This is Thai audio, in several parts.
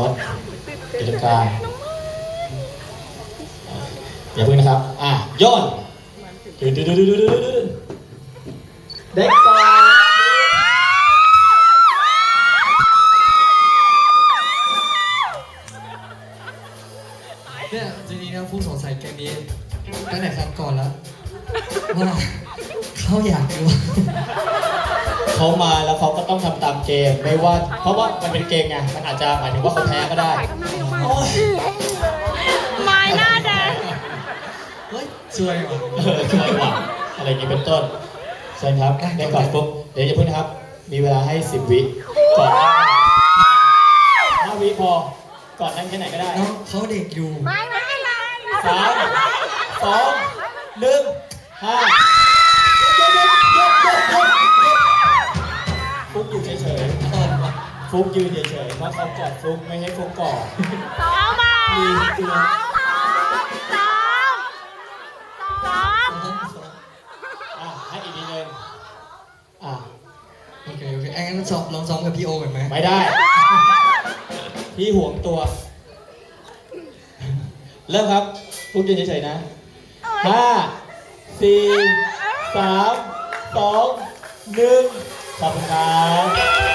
รถกิจการอะอย่าเพิ่งนะครับ อะโย่นดืดดืดดืดดืดดืดดืดเด็กก่อนเนี่ยจริงๆนะผู้สงสัยแกนี้ตั้งแต่ครั้งก่อนแล้วว่าเขาอยากรู้ เขามาแล้วเขาก็ต้องทำตามเกมไม่ว่า เพราะว่ามันเป็นเกมไงมันอาจจะหมายถึงว่าเขาแพ้ก็ได้โอ้ยไม้หน้าแดงเฮ้ยช่วยว่ะเออสวยหว่ะอะไรอย่างนี้เป็นต้นเชิญครับได้ก่อนปุ๊บเดี๋ยวอย่าเพิ่งนะครับ มีเวลาให้ 10 วิก่อนห้าวิพอก่อนนั่งแค่ไหนก็ได้น้องเขาเด็กอยู่ไม่ไม่เป็นไรสามสองหนึ่งห้า ฟุกยืนเฉยๆเพราะเขากอดฟุกไม่ให้ฟุกกอดเอาใหม่มีตัวสามสอะให้อีกทีหนึงอะโอเคโอเคไอ้งั้นซ้อมลองซ้อมกับพี่โอก่อนไหมไม่ได้ พี่ห่วงตัว เริ่มครับฟุกยืนเฉยๆนะห้าสี่สามสองหนึ่งขอบคุณครับ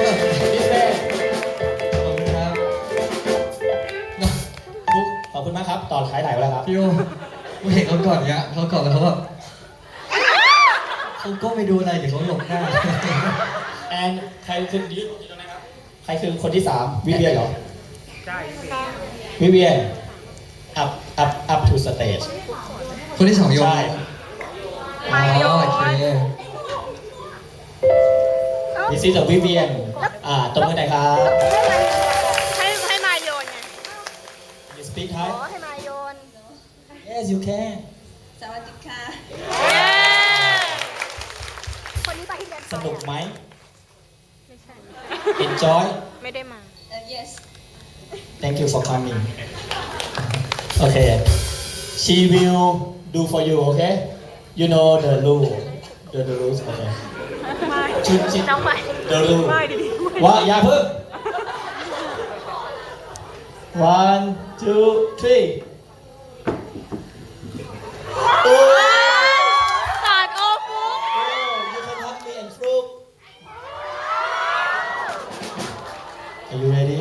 พี่เซ่ขอบคุณครับน้องฟุกขอบคุณมากครับ ต่อท้ายไหนแล้วครับพี่โอกูเห็นเขาก่อนเนี้ยเขาก่อนแล้วเขาแบบเขาก็ไม่ดูอะไรเดี๋ยวเขาหลบหน้าแอนใครคือยืนอยู่ตรงไหนครับใครคือคนที่สามวิเวียนเหรอใช่วิเวียน up up up to stage คนที่สองโยนใช่อ๋อโอเค This is a วิเวียน อ่าตรงมือไหนอยครับ ให้ให้มาโยนไง You speak อ๋ Thai อให้มาโยน Yes you can สวัสดีค่ะเย้คนนี้ไปที่เรียนสนุกไหม ไม่ใช่ Enjoy ไม่ได้มาเอ่อ yes Thank you for coming Okay She will do for you okay You know the rule the, the rules okay ชุดชิดน้องใหม่ The rule ไม่ดีว่าอย่าเพิ่ง one two three โอ้สาดโอฟุก you can hug me and fruit Are you ready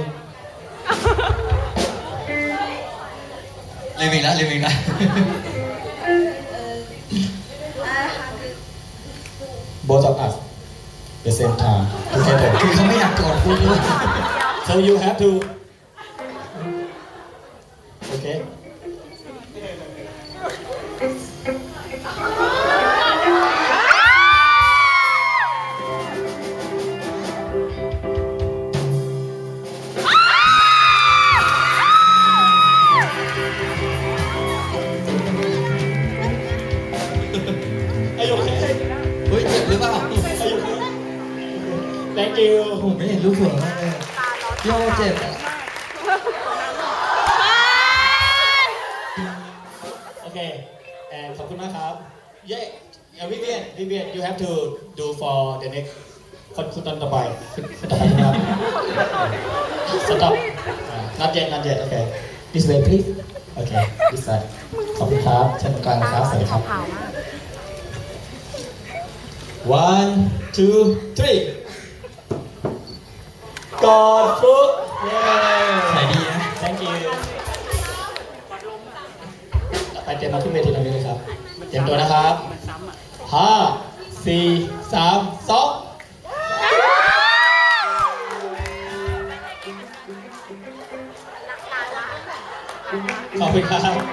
เรียนอีกแล้วเรียนอีกแล้วเอ่อ I have both of us the same time together คือเขาไม่อยากกอดฟุกด้วย so you have to you ผมไม่เห็นลูกเสือมากเลยโอเจ็บอะโอเคแอนขอบคุณมากครับ เย้วิเวียนวิเวียน you have to do for the next คนคุณตอนต่อไปคุณคุณต่อไปนะครับ stop อ่า not yet not yet โอเค this way please โอเค this side ขอบคุณครับเชิญกลางครับสวัสดีครับ one two three อดฟลุกเย้ขายดีนะ thank you ไปเตรียมมาขึ้นเวทีตรงนี้เลยครับ เตรียมตัวนะครับห้าสี่สามสองขอบคุณครับ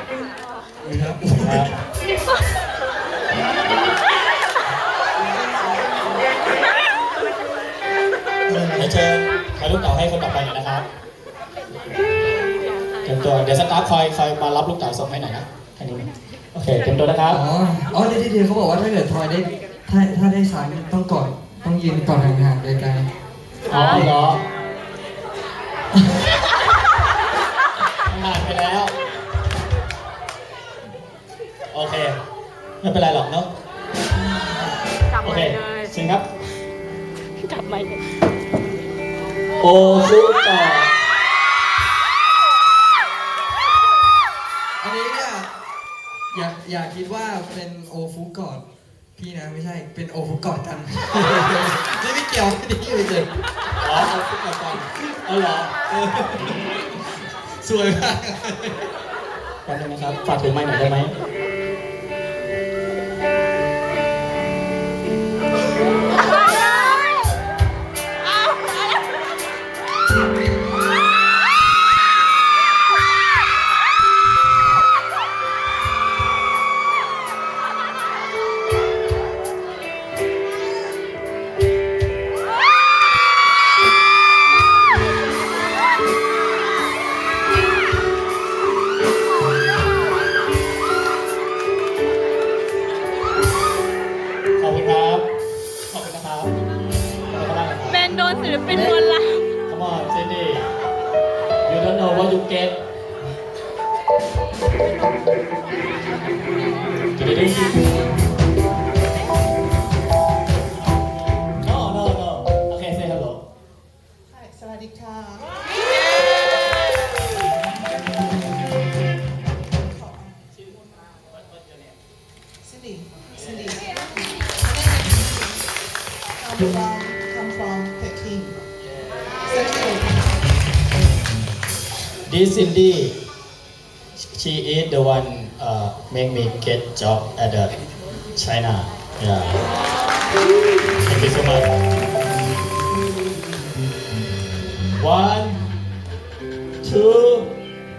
ถ่ายลูกเต๋าให้คนต่อไปหน่อยนะครับเตรียมตัวเดี๋ยวสตาฟคอยคอยมารับลูกเต๋าส่งให้หน่อยนะแค่นี้นะโอเคเตรียมตัวนะครับ อ๋อ อ๋อเดี๋ยวเดี๋ยวเขาบอกว่าถ้าเกิดทอยได้ ถ้าถ้าได้สามต้องกอด ต้องยืนกอดห่างๆไกลอ๋อเหรอผ่านไปแล้ว โอเค ไม่เป็นไรหรอกเนาะ จับโอไว้เคเลย เชิญครับ จับไว้เลยโอฟุก่อนอันนี้เนี่ยอย่าอย่าคิดว่าเป็นโอฟุกกอดพี่นะไม่ใช่เป็นโอฟุกกอดกันนี่ไม่เกี่ยวไม่ได้อยู่เลยอ๋อเอาฟุกก่อนเอาเหรอเออสวยมาก แป๊บนึงนะครับ ฝากถือไม้หน่อยได้ไหม No, no, no. Okay, say hello. สวัสดีค่ะ Cindy. Cindy. I'm from, come from Peking. Thank you. This Cindy, she is the one uh, make me get job at the China. Yeah. Thank you so much. One, two,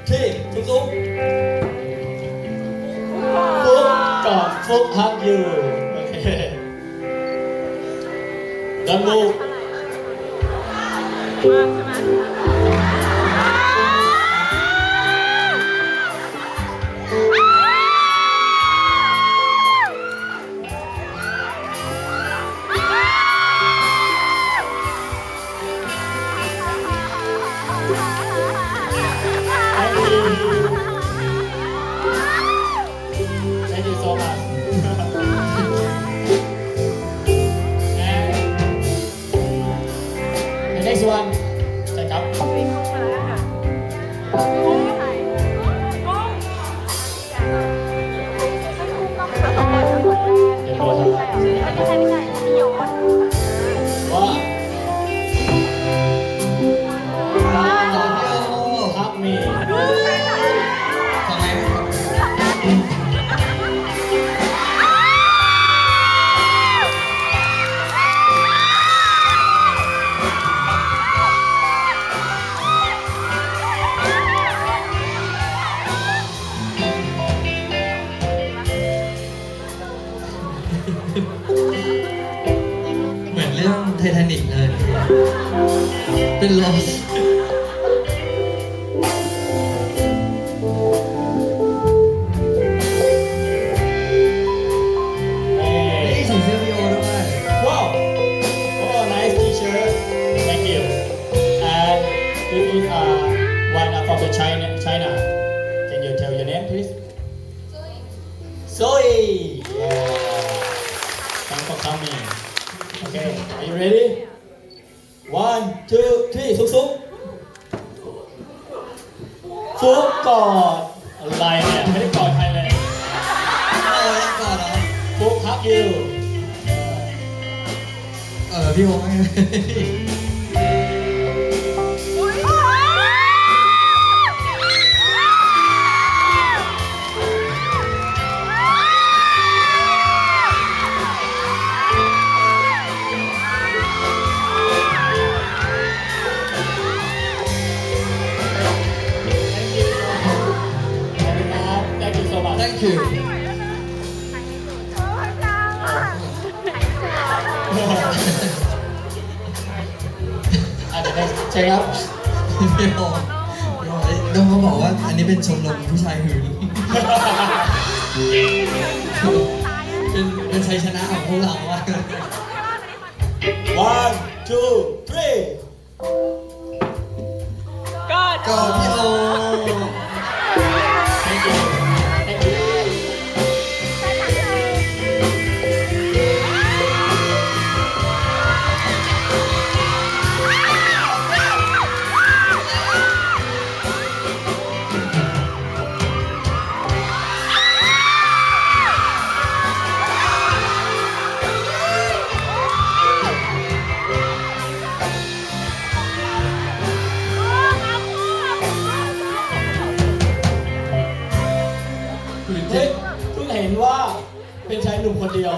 three. ทุกทุกฟุกกอดฟุกฮักอยู่โอเค Don't move รื่องไททานิกเลย เป็นลอ ready อาจจะได้ใช่ครับพี่โอต้องเขาบอกว่าอันนี้เป็นชมรมผู้ชายหืนเป็นเป็นชัยชนะของพวกเราว่า One, two, เดียว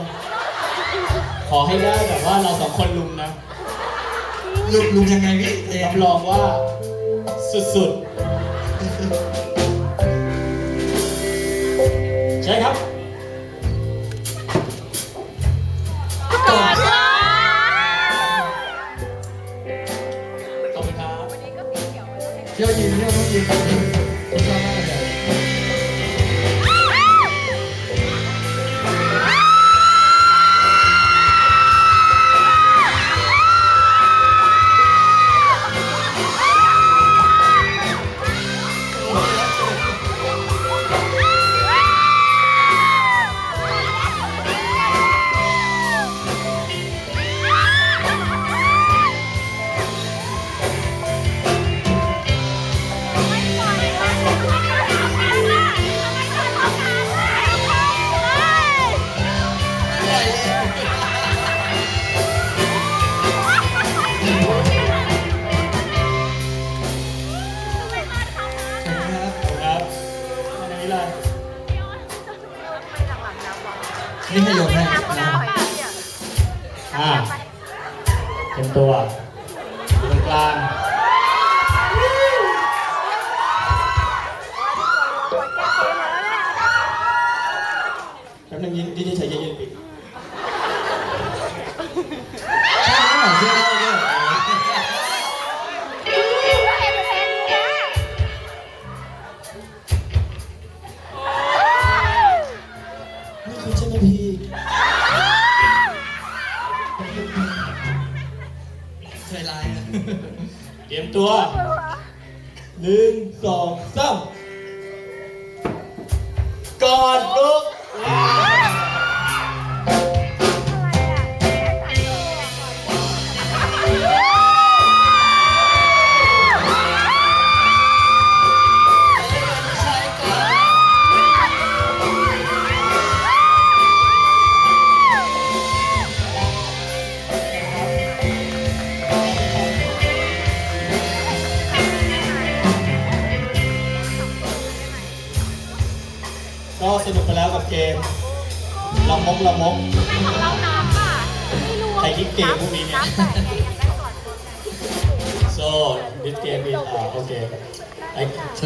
ขอให้ได้แบบว่าเราสองคนลุมนะลุงลุงยังไงพี่เอรับรองว่า สุดๆ ใช่ครับ แป๊บนึงยินดีเฉยๆยืนปิดใช่ไหมเชื่อได้ด้วยนี่คือใช่ไหมพี่ใจร้ายนะเตรียมตัวหนึ่งสองสามกอดลูก ก็ ล้วกับเกมละมกละมกเราน้ำค่ะไม่รู้ใครคิดเกมพวกนี้เนี่ย so this game is uh, okay I